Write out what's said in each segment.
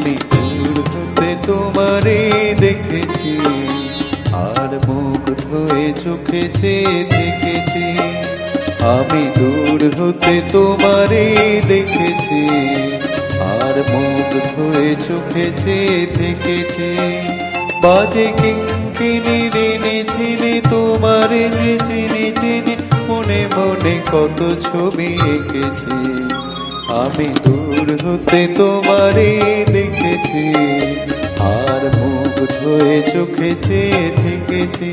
আমি চুল হতে তোমারে দেখেছি, আর মুখ ধুয়ে চোখেছে দেখেছি আমি দূর হতে তোমারে দেখেছি, আর মুখ ধুয়ে চোখেছে দেখেছি বাজে কিনে রেনে ঝিনে তোমারে যে চিনে চিনে, মনে মনে কত ছবি এঁকেছি। আমি দূর হতে তোমারে দেখেছি, আর মুখ ধুয়ে চোখে চেয়ে থেকেছি।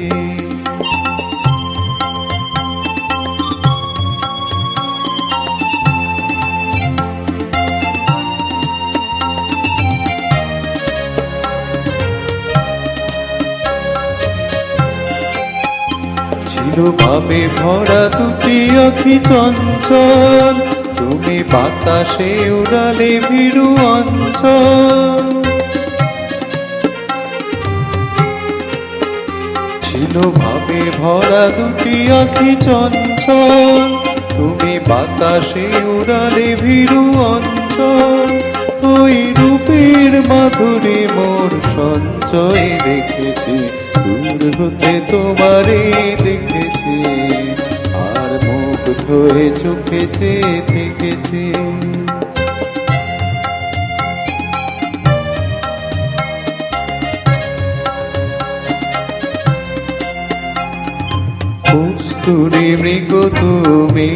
ভাবে ভরা দুটি আখি চঞ্চল তুমি বাতাসে উড়ালে ভিড়ু অঞ্চল। ছিল ভাবে ভরা দুটি আখি চঞ্চল। তুমি বাতাসে উড়ালে ভিড়ু অঞ্চল। ওই রূপের মাধুরী মোর সঞ্চয় রেখেছি দূর হতে তোমারে আর ধরে চোখে চেয়ে থেকেছি। কস্তুরি মৃগ তুমি,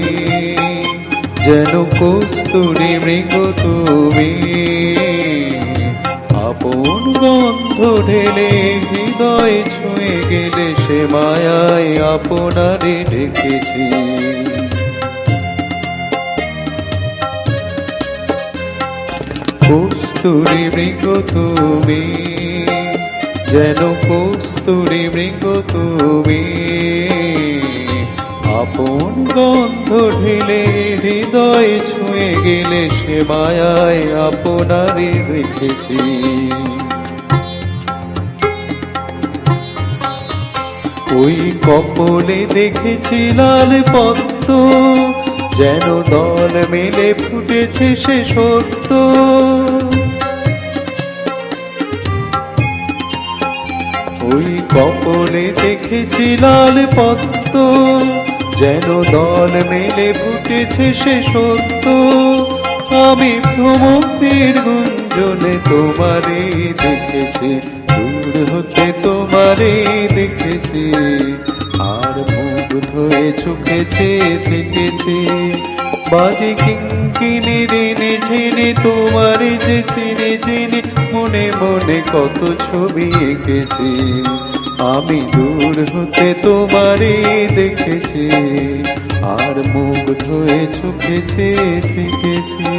যেন কস্তুরি মৃগ তুমি। আপন গন্ধ ঢেলে হৃদয় গেলে সে মায়ায় আপনারে ডেকেছি। কস্তুরি মৃগ তুমি, যেন কস্তুরি মৃগ তুমি। আপন গন্ধ ঢেলে হৃদয় ছুঁয়ে গেলে সে মায়ায় আপনারে রেখেছি। ওই কপলে দেখেছি লাল পদ্ম, যেন দল মেলে ফুটেছে সে সত্য। ওই কপলে দেখেছি লাল পদ্ম, যেন দল মেলে ফুটেছে সে সত্য। আমি ভ্রমণের গুঞ্জনে তোমারে দেখেছি, দূর হতে তোমারে দেখেছি আর মুখ ধুয়ে চোখে চেয়ে দেখেছি বাজে কিঙ্কিনি রেনে ঝেনে তোমারে যে চিনে চিনে মনে মনে কত ছবি এঁকেছি। আমি দূর হতে তোমারে দেখেছি, আর মুখ ধুয়ে চেয়ে থেকেছি।